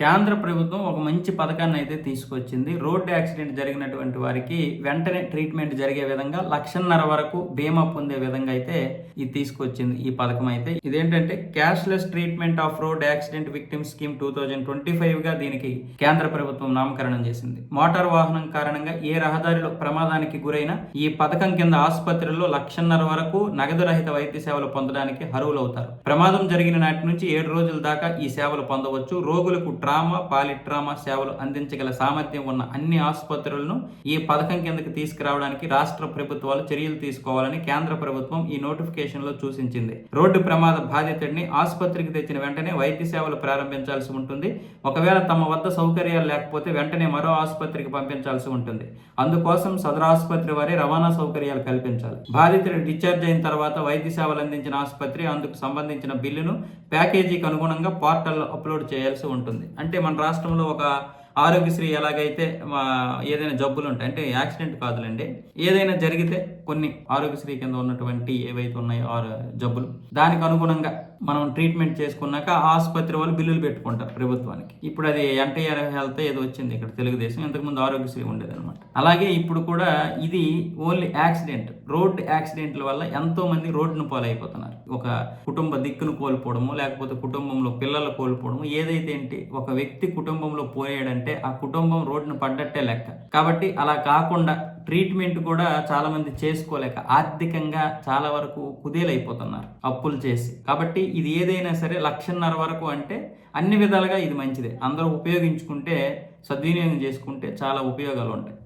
కేంద్ర ప్రభుత్వం ఒక మంచి పథకాన్ని అయితే తీసుకొచ్చింది. రోడ్డు యాక్సిడెంట్ జరిగినటువంటి వారికి వెంటనే ట్రీట్మెంట్ జరిగే విధంగా లక్షన్నర వరకు బీమా పొందే విధంగా అయితే ఇది తీసుకొచ్చింది ఈ పథకం అయితే. ఇదేంటంటే cashless treatment of road accident victim scheme two thousand twenty ఫైవ్గా దీనికి కేంద్ర ప్రభుత్వం నామకరణం చేసింది. మోటార్ వాహనం కారణంగా ఏ రహదారిలో ప్రమాదానికి గురైన ఈ పథకం కింద ఆసుపత్రుల్లో లక్షన్నర వరకు నగదు రహిత వైద్య సేవలు పొందడానికి అర్హులవుతారు. ప్రమాదం జరిగిన నాటి నుంచి ఏడు రోజుల దాకా ఈ సేవలు పొందవచ్చు. రోగులకు ట్రామా పాలిట్రామా సేవలు అందించగల సామర్థ్యం ఉన్న అన్ని ఆసుపత్రులను ఈ పథకం కిందకి తీసుకురావడానికి రాష్ట్ర ప్రభుత్వాలు చర్యలు తీసుకోవాలని కేంద్ర ప్రభుత్వం ఈ నోటిఫికేషన్లో సూచించింది. రోడ్డు ప్రమాద బాధితుడిని ఆసుపత్రికి తెచ్చిన వెంటనే వైద్య సేవలు ప్రారంభించాల్సి ఉంటుంది. ఒకవేళ తమ వద్ద సౌకర్యాలు లేకపోతే వెంటనే మరో ఆసుపత్రికి పంపించాల్సి ఉంటుంది. అందుకోసం సదరు ఆసుపత్రి వారే రవాణా సౌకర్యాలు కల్పించాలి. బాధితుడు డిశ్చార్జ్ అయిన తర్వాత వైద్య సేవలు అందించిన ఆసుపత్రి అందుకు సంబంధించిన బిల్లును ప్యాకేజీకి అనుగుణంగా పోర్టల్లో అప్లోడ్ చేయాల్సి ఉంటుంది. అంటే మన రాష్ట్రంలో ఒక ఆరోగ్యశ్రీ ఎలాగైతే ఏదైనా జబ్బులు ఉంటాయి అంటే యాక్సిడెంట్ కాదులండి ఏదైనా జరిగితే కొన్ని ఆరోగ్యశ్రీ కింద ఉన్నటువంటి ఏవైతే ఉన్నాయో ఆ జబ్బులు దానికి అనుగుణంగా మనం ట్రీట్మెంట్ చేసుకున్నాక ఆసుపత్రి వాళ్ళు బిల్లులు పెట్టుకుంటారు ప్రభుత్వానికి. ఇప్పుడు అది ఎన్టీఆర్ హెల్త్ ఏదో వచ్చింది ఇక్కడ తెలుగుదేశం ఇంతకుముందు ఆరోగ్యశ్రీ ఉండేది అనమాట అలాగే ఇప్పుడు కూడా ఇది ఓన్లీ యాక్సిడెంట్ రోడ్డు యాక్సిడెంట్ల వల్ల ఎంతో మంది రోడ్డును పాలైపోతున్నారు. ఒక కుటుంబ దిక్కును కోల్పోవడము లేకపోతే కుటుంబంలో పిల్లలు కోల్పోవడము ఏదైతే ఏంటి ఒక వ్యక్తి కుటుంబంలో పోయాడంటే ఆ కుటుంబం రోడ్డును పడ్డట్టే లెక్క. కాబట్టి అలా కాకుండా ట్రీట్మెంట్ కూడా చాలామంది చేసుకోలేక ఆర్థికంగా చాలా వరకు కుదేలైపోతున్నారు అప్పులు చేసి. కాబట్టి ఇది ఏదైనా సరే లక్షన్నర వరకు అంటే అన్ని విధాలుగా ఇది మంచిదే. అందరూ ఉపయోగించుకుంటే సద్వినియోగం చేసుకుంటే చాలా ఉపయోగాలు ఉంటాయి